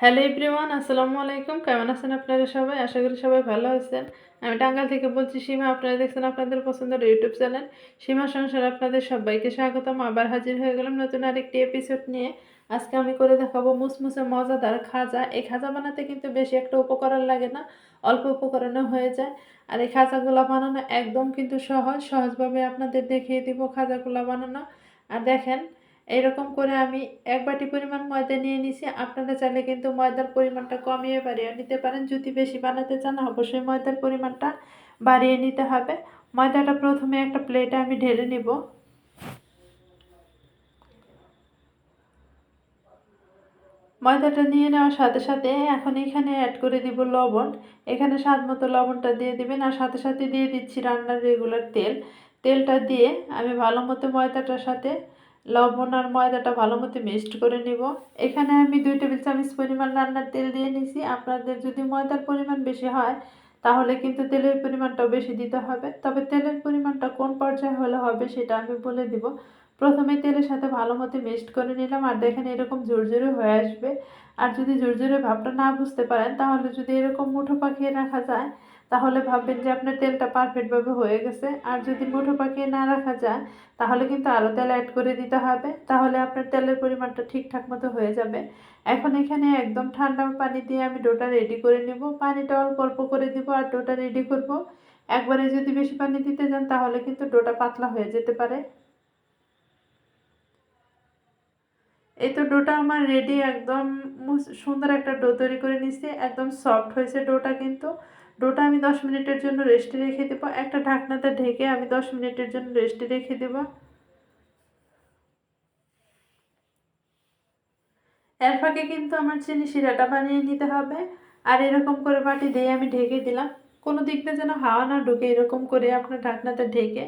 Hello everyone আসসালামু আলাইকুম। কেমন আছেন আপনারা সবাই? আশা করি সবাই ভালো আছেন। আমি টাঙ্গাল থেকে বলছি, সীমা, আপনারা দেখছেন আপনাদের পছন্দের ইউটিউব চ্যানেল। সীমা সংসার আপনাদের সবাইকে স্বাগতম। আবার হাজির হয়ে গেলাম নতুন আরেকটি এপিসোড নিয়ে। আজকে আমি করে দেখাবো মুসমুসে মজাদার খাজা। এই খাজা বানাতে কিন্তু বেশি একটা উপকরণ লাগে না, অল্প উপকরণে হয়ে যায়। আর এই খাজাগুলো বানানো একদম কিন্তু সহজ। সহজভাবে আপনাদের দেখিয়ে দিব খাজাগুলো বানানো। আর দেখেন এইরকম করে আমি এক বাটি পরিমাণ ময়দা নিয়ে নিছি। আপনারা চাইলে কিন্তু ময়দার পরিমাণটা কমিয়ে বাড়িয়ে নিতে পারেন। যদি বেশি বানাতে চান, অবশ্যই ময়দার পরিমাণটা বাড়িয়ে নিতে হবে। ময়দাটা প্রথমে একটা প্লেটে আমি ঢেলে নিব। ময়দাটা নিয়ে নেওয়ার সাথে সাথে এখন এখানে অ্যাড করে দিব লবণ। এখানে স্বাদ মতো লবণটা দিয়ে দিবেন আর সাথে সাথে দিয়ে দিচ্ছি রান্নার রেগুলার তেল। তেলটা দিয়ে আমি ভালো মতো ময়দাটার সাথে লবণ আর ময়দাটা ভালো মতো মিক্সড করে নিব। এখানে আমি দুই টেবিল চামচ পরিমাণ রান্নার তেল দিয়ে নিছি। আপনাদের যদি ময়দার পরিমাণ বেশি হয়, তাহলে কিন্তু তেলের পরিমাণটাও বেশি দিতে হবে। তবে তেলের পরিমাণটা কোন পর্যায়ে হলে হবে সেটা আমি বলে দিব। প্রথমে তেলের সাথে ভালো মতো মিক্সড করে নিলাম আর দেখেন এরকম ঝুরঝুরে হয়ে আসবে। আর যদি ঝুরঝুরে ভাবটা না বুঝতে পারেন, তাহলে যদি এরকম মুঠো পাকিয়ে রাখা যায় তাহলে ভাববেন যে আপনার তেলটা পারফেক্টভাবে হয়ে গেছে। আর যদি মুঠো পাকিয়ে না রাখা যায়, তাহলে কিন্তু আরও তেল অ্যাড করে দিতে হবে। তাহলে আপনার তেলের পরিমাণটা ঠিকঠাক মতো হয়ে যাবে। এখন এখানে একদম ঠান্ডা পানি দিয়ে আমি ডোটা রেডি করে নেব। পানিটা অল্প অল্প করে দিব আর ডোটা রেডি করব। একবারে যদি বেশি পানি দিতে যান, তাহলে কিন্তু ডোটা পাতলা হয়ে যেতে পারে। এই তো ডোটা আমার রেডি একদম সুন্দর একটা ডো তৈরি করে নিচ্ছি একদম সফট হয়েছে ডোটা কিন্তু। ডোটা আমি দশ মিনিটের জন্য রেস্টে রেখে দেবো। একটা ঢাকনাতে ঢেকে আমি দশ মিনিটের জন্য রেস্টে রেখে দেবো। এর ফাঁকে কিন্তু আমার চিনি শিরাটা বানিয়ে নিতে হবে। আর এরকম করে বাটি দিয়ে আমি ঢেকে দিলাম। কোনো দিক দিয়ে যেন হাওয়া না ঢুকে এরকম করে আপনার ঢাকনাতে ঢেকে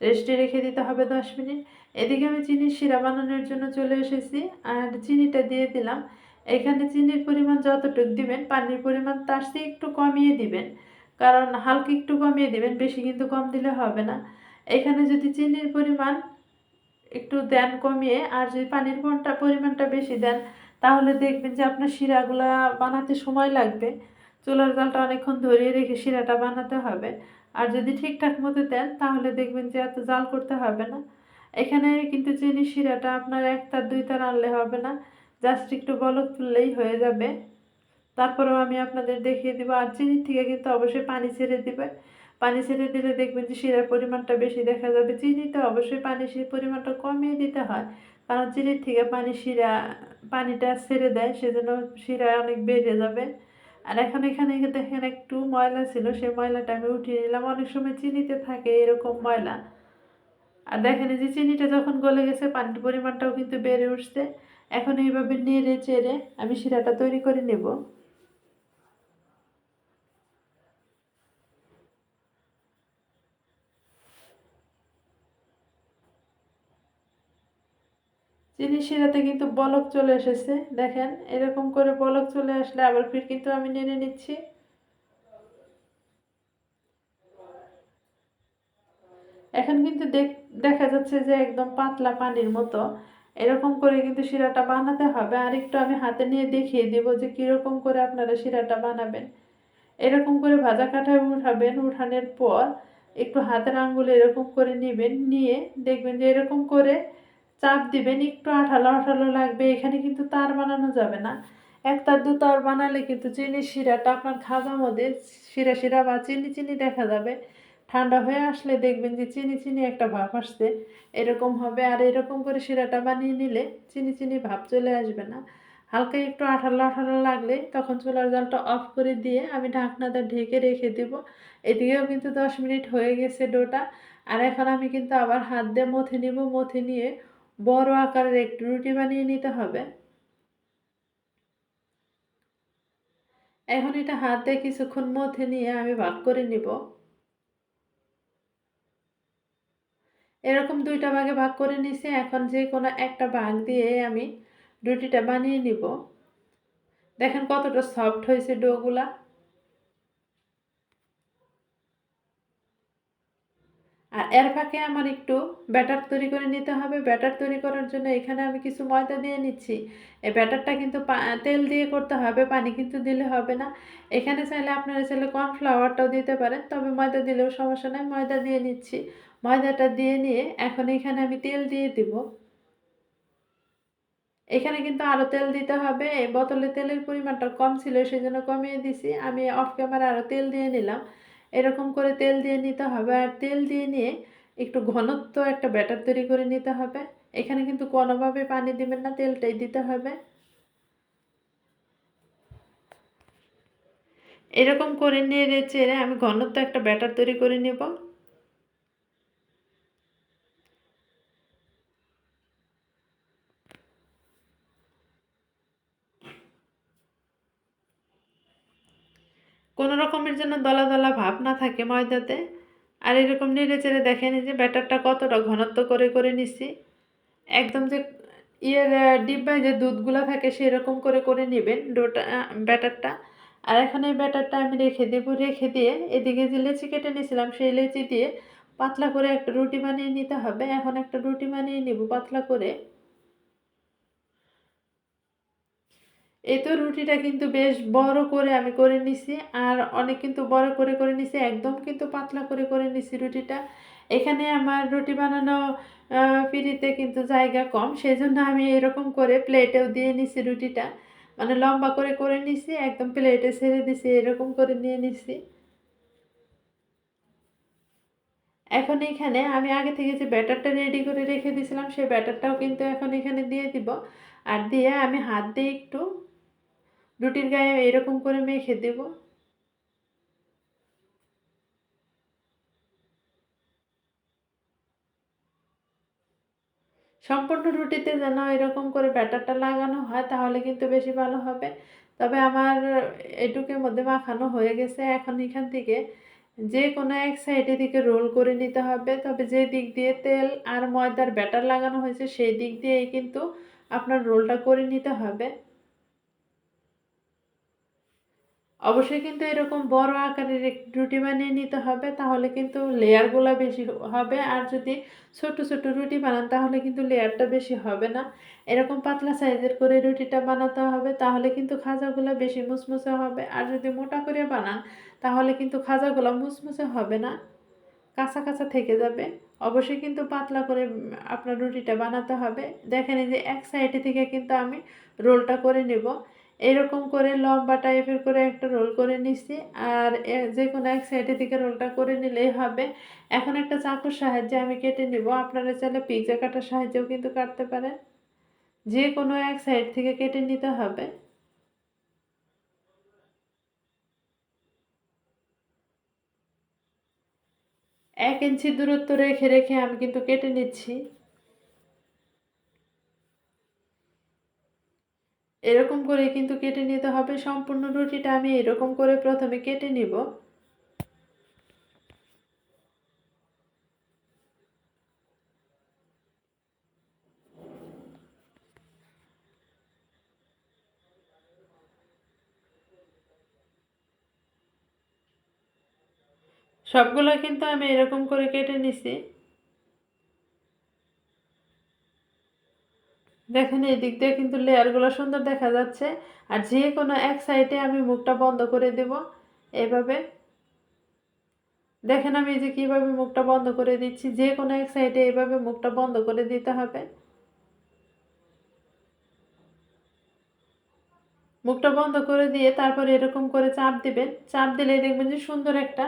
রেস্টে রেখে দিতে হবে দশ মিনিট। এদিকে আমি চিনির শিরা বানানোর জন্য চলে এসেছি। আর চিনিটা দিয়ে দিলাম। এখানে চিনির পরিমাণ যতটুকু দিবেন, পানির পরিমাণ তার চেয়ে একটু কমিয়ে দিবেন। কারণ হালকা একটু কমিয়ে দিবেন, বেশি কিন্তু কম দিলে হবে না। এখানে যদি চিনির পরিমাণ একটু দেন কমিয়ে, আর যদি পানির পরিমাণটা বেশি দেন, তাহলে দেখবেন যে আপনার শিরাগুলা বানাতে সময় লাগবে। চুলার জালটা অনেকক্ষণ ধরিয়ে রেখে শিরাটা বানাতে হবে। আর যদি ঠিকঠাক মতো দেন, তাহলে দেখবেন যে এত জাল করতে হবে না। এখানে কিন্তু চিনি শিরাটা আপনার এক তার, দুই তার আনলে হবে না। জাস্ট একটু বলক, তুললেই হয়ে যাবে। তারপরেও আমি আপনাদের দেখিয়ে দিব। আর চিনির থেকে কিন্তু অবশ্যই পানি ছেড়ে দিবে। পানি ছেড়ে দিলে দেখবেন যে শিরার পরিমাণটা বেশি দেখা যাবে। চিনিতে অবশ্যই পানি পরিমাণটা কমিয়ে দিতে হয়। কারণ চিনির থেকে পানি শিরা, পানিটা ছেড়ে দেয়, সেজন্য শিরা অনেক বেড়ে যাবে। আর এখন এখানে দেখেন একটু ময়লা ছিল, সেই ময়লাটা আমি উঠিয়ে নিলাম। অনেক সময় চিনিতে থাকে এরকম ময়লা। আর দেখেন যে চিনিটা যখন গলে গেছে, পানির পরিমাণটাও কিন্তু বেড়ে উঠছে। এখন এইভাবে নেড়ে চেড়ে আমি শিরাটা তৈরি করে নেব। চিনি শিরাতে কিন্তু বলক চলে এসেছে। দেখেন, এরকম করে বলক চলে আসলে আবার ফির কিন্তু আমি নেড়ে নিচ্ছি। এখন কিন্তু দেখা যাচ্ছে যে একদম পাতলা পানির মতো। এরকম করে কিন্তু শিরাটা বানাতে হবে। আর একটু আমি হাতে নিয়ে দেখিয়ে দিব যে কীরকম করে আপনারা শিরাটা বানাবেন। এরকম করে ভাজা কাঠায় উঠাবেন, উঠানোর পর একটু হাতের আঙ্গুলে এরকম করে নেবেন, নিয়ে দেখবেন যে এরকম করে চাপ দিবেন, একটু আঠালো আঠালো লাগবে। এখানে কিন্তু তার বানানো যাবে না। এক তার, দু তার বানালে কিন্তু চিনি শিরাটা আপনার খাজা মধ্যে শিরা শিরা বা চিনি চিনি দেখা যাবে। ঠান্ডা হয়ে আসলে দেখবেন যে চিনি চিনি একটা ভাব আসছে। এরকম হবে আর এরকম করে শিরাটা বানিয়ে নিলে চিনি চিনি ভাব চলে আসবে না। হালকা একটু আঠালো আঠালো লাগলে তখন চুলার জালটা অফ করে দিয়ে আমি ঢাকনাটা ঢেকে রেখে দেবো। এদিকেও কিন্তু দশ মিনিট হয়ে গেছে ডোটা। আর এখন আমি কিন্তু আবার হাত দিয়ে মথে নিব, মথে নিয়ে বড় আকারের একটু রুটি বানিয়ে নিতে হবে। এখন এটা হাতে কিছুক্ষণ মথে নিয়ে আমি ভাগ করে নিব। এরকম দুইটা ভাগে ভাগ করে নিছি। এখন যে কোনো একটা ভাগ দিয়ে আমি রুটিটা বানিয়ে নিব। দেখেন কতটা সফট হয়েছে ডোগুলা। আর এর ফাঁকে আমার একটু ব্যাটার তৈরি করে নিতে হবে। ব্যাটার তৈরি করার জন্য এখানে আমি কিছু ময়দা দিয়ে নিচ্ছি। এই ব্যাটারটা কিন্তু তেল দিয়ে করতে হবে, পানি কিন্তু দিলে হবে না। এখানে চাইলে আপনারা চাইলে কর্নফ্লাওয়ারটাও দিতে পারেন, তবে ময়দা দিলেও সমস্যা নেই। ময়দা দিয়ে নিচ্ছি। ময়দাটা দিয়ে নিয়ে এখন এখানে আমি তেল দিয়ে দিব। এখানে কিন্তু আরও তেল দিতে হবে। বোতলে তেলের পরিমাণটা কম ছিল সেই জন্য কমিয়ে দিছি। আমি অফ ক্যামেরা আরও তেল দিয়ে নিলাম। এরকম করে তেল দিয়ে নিতে হবে। আর তেল দিয়ে নিয়ে একটু ঘনত্ব একটা ব্যাটার তৈরি করে নিতে হবে। এখানে কিন্তু কোনোভাবে পানি দিবেন না, তেলটাই দিতে হবে। এরকম করে নিয়ে চেড়ে আমি ঘনত্ব একটা ব্যাটার তৈরি করে নেব। কোনো রকমের জন্য দলা দলা ভাব না থাকে ময়দাতে। আর এরকম নেড়ে চেড়ে দেখেন যে ব্যাটারটা কতটা ঘনত্ব করে করে নিছি একদম যে ইয়ের ডিব্বায় যে দুধগুলো থাকে সেরকম করে করে নেবেন ডোটা ব্যাটারটা। আর এখন এই ব্যাটারটা আমি রেখে দেব, রেখে দিয়ে এদিকে যে লেচি কেটে নিয়েছিলাম সেই লেচি দিয়ে পাতলা করে একটা রুটি বানিয়ে নিতে হবে। এখন একটা রুটি বানিয়ে নিব পাতলা করে। এই তো রুটিটা কিন্তু বেশ বড় করে আমি করে নিছি, আর অনেক কিন্তু বড় করে করে নিছি, একদম কিন্তু পাতলা করে করে নিছি রুটিটা। এখানে আমার রুটি বানানো পিড়িতে কিন্তু জায়গা কম সেই জন্য আমি এরকম করে প্লেটেও দিয়ে নিছি রুটিটা। মানে লম্বা করে করে নিছি, একদম প্লেটে ছেড়ে দিছি, এরকম করে নিয়ে নিছি। এখন এখানে আমি আগে থেকে যে ব্যাটারটা রেডি করে রেখে দিয়েছিলাম সেই ব্যাটারটাও কিন্তু এখন এখানে দিয়ে দিব। আর দিয়ে আমি হাত দিয়ে একটু রুটির গায়ে এরকম করে মেখে দেব। সম্পূর্ণ রুটিতে যেন এরকম করে ব্যাটারটা লাগানো হয়, তাহলে কিন্তু বেশি ভালো হবে। তবে আমার এটুকের মধ্যে মাখানো হয়ে গেছে। এখন এখান থেকে যে কোনো এক সাইডে দিকে রোল করে নিতে হবে। তবে যে দিক দিয়ে তেল আর ময়দার ব্যাটার লাগানো হয়েছে, সেই দিক দিয়েই কিন্তু আপনার রোলটা করে নিতে হবে। অবশ্যই কিন্তু এরকম বড় আকারের রুটি বানিয়ে নিতে হবে, তাহলে কিন্তু লেয়ারগুলো বেশি হবে। আর যদি ছোট ছোট রুটি বানান, তাহলে কিন্তু লেয়ারটা বেশি হবে না। এরকম পাতলা সাইজের করে রুটিটা বানাতে হবে, তাহলে কিন্তু খাজাগুলো বেশি মুসমুসে হবে। আর যদি মোটা করে বানান, তাহলে কিন্তু খাজাগুলো মুসমুসে হবে না, কাঁচা কাঁচা থেকে যাবে। অবশ্যই কিন্তু পাতলা করে আপনার রুটিটা বানাতে হবে। দেখেন যে এক সাইডে থেকে কিন্তু আমি রোলটা করে নেব। এরকম করে লম্বা টাইপের করে একটা রোল করে নিচ্ছি আর যে কোনো এক সাইডের থেকে রোলটা করে নিলেই হবে। এখন একটা চাকুর সাহায্যে আমি কেটে নিব। আপনারা চাইলে পিৎজা কাটার সাহায্যেও কিন্তু কাটতে পারেন। যে কোনো এক সাইড থেকে কেটে নিতে হবে। এক ইঞ্চি দূরত্ব রেখে রেখে আমি কিন্তু কেটে নিচ্ছি। এরকম করে কিন্তু কেটে নিতে হবে। সম্পূর্ণ রুটিটা আমি এরকম করে প্রথমে কেটে নিব। সবগুলো কিন্তু আমি এরকম করে কেটে নিছি। দেখেন, এই দিক দিয়ে কিন্তু লেয়ারগুলো সুন্দর দেখা যাচ্ছে। আর যে কোনো এক সাইডে আমি মুখটা বন্ধ করে দেব। এভাবে। দেখেন, আমি যে কীভাবে মুখটা বন্ধ করে দিচ্ছি। যে কোনো এক সাইডে এভাবে মুখটা বন্ধ করে দিতে হবে। মুখটা বন্ধ করে দিয়ে তারপর এরকম করে চাপ দিবেন। চাপ দিলে দেখবেন যে সুন্দর একটা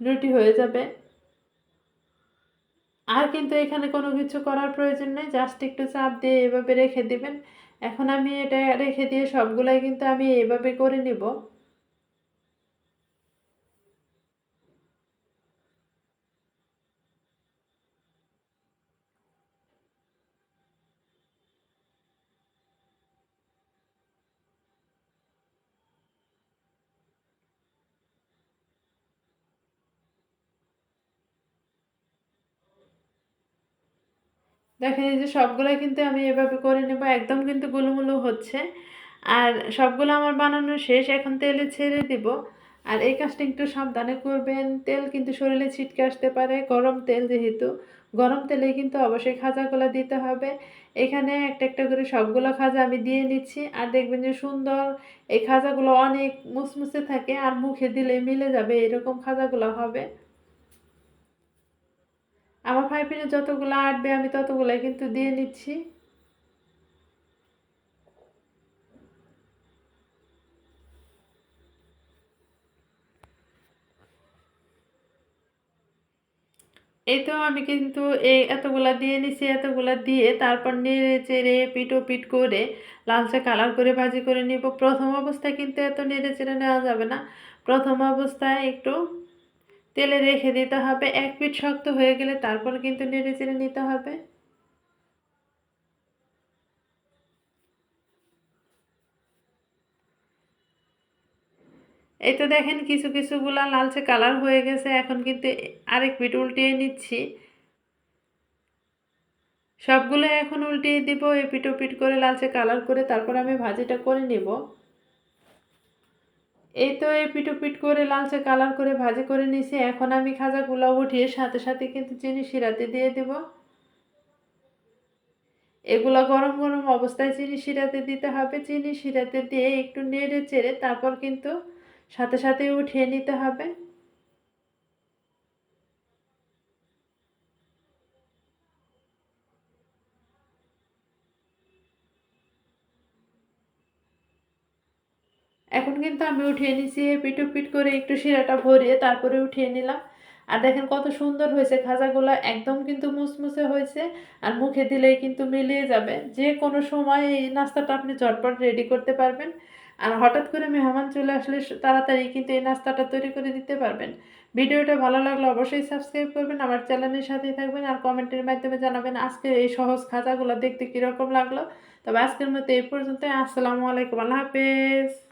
রুটি হয়ে যাবে। আর কিন্তু এখানে কোনো কিছু করার প্রয়োজন নেই জাস্ট একটু চাপ দিয়ে এভাবে রেখে দিবেন। এখন আমি এটা রেখে দিয়ে সবগুলাই কিন্তু আমি এভাবে করে নিব। দেখেন এই যে সবগুলাই কিন্তু আমি এভাবে করে নেব, একদম কিন্তু গুলুমুলু হচ্ছে। আর সবগুলো আমার বানানো শেষ, এখন তেলে ছেড়ে দিব। আর এই কাজটা একটু সাবধানে করবেন, তেল কিন্তু শরীরে ছিটকে আসতে পারে, গরম তেল যেহেতু। গরম তেলে কিন্তু অবশ্যই খাজাগুলো দিতে হবে। এখানে একটা একটা করে সবগুলো খাজা আমি দিয়ে নিচ্ছি। আর দেখবেন যে সুন্দর এই খাজাগুলো অনেক মুসমুসে থাকে, আর মুখে দিলে মিলে যাবে, এরকম খাজাগুলো হবে। আমার ফাইপিনে যতগুলো আটবে, আমি ততগুলো কিন্তু দিয়ে নিচ্ছি। এই তো আমি কিন্তু এই এতগুলা দিয়ে নিছি, এতগুলা দিয়ে তারপর নেড়ে চেড়ে পিটো পিট করে লালচে কালার করে ভাজি করে নিব। প্রথম অবস্থায় কিন্তু এত নেড়ে চেড়ে নেওয়া যাবে না। প্রথম অবস্থায় একটু তেলে রেখে দিতে হবে, এক পিঠ শক্ত হয়ে গেলে তারপর কিন্তু নেড়ে চেড়ে নিতে হবে। এই তো দেখেন কিছু কিছুগুলা লালচে কালার হয়ে গেছে, এখন কিন্তু আরেক পিঠ উল্টিয়ে নিচ্ছি। সবগুলো এখন উল্টিয়ে দিব এই পিটো পিট করে লালচে কালার করে তারপর আমি ভাজিটা করে নিব। এই তো এই পিটো পিট করে লালচে কালার করে ভাজি করে নিছি এখন আমি খাজাগুলো উঠিয়ে সাথে সাথে কিন্তু চিনি শিরাতে দিয়ে দেব। এগুলো গরম গরম অবস্থায় চিনি শিরাতে দিতে হবে। চিনি শিরাতে দিয়ে একটু নেড়ে চেড়ে তারপর কিন্তু সাথে সাথে উঠিয়ে নিতে হবে এখন কিন্তু আমি উঠিয়ে নিছি পিটু পিট করে একটু শিরাটা ভরিয়ে তারপরে উঠিয়ে নিলাম। আর দেখেন কত সুন্দর হয়েছে, খাজাগুলো একদম কিন্তু মুসমুসে হয়েছে আর মুখে দিলেই কিন্তু মিলিয়ে যাবে। যে কোনো সময় এই নাস্তাটা আপনি চটপট রেডি করতে পারবেন। আর হঠাৎ করে মেহমান চলে আসলে তাড়াতাড়ি কিন্তু এই নাস্তাটা তৈরি করে দিতে পারবেন। ভিডিওটা ভালো লাগলে অবশ্যই সাবস্ক্রাইব করবেন, আমার চ্যানেলের সাথেই থাকবেন আর কমেন্টের মাধ্যমে জানাবেন আজকের এই সহজ খাজাগুলো দেখতে কীরকম লাগল। তবে আজকের মতো এই পর্যন্ত আসসালামু আলাইকুম, আল্লাহ হাফেজ।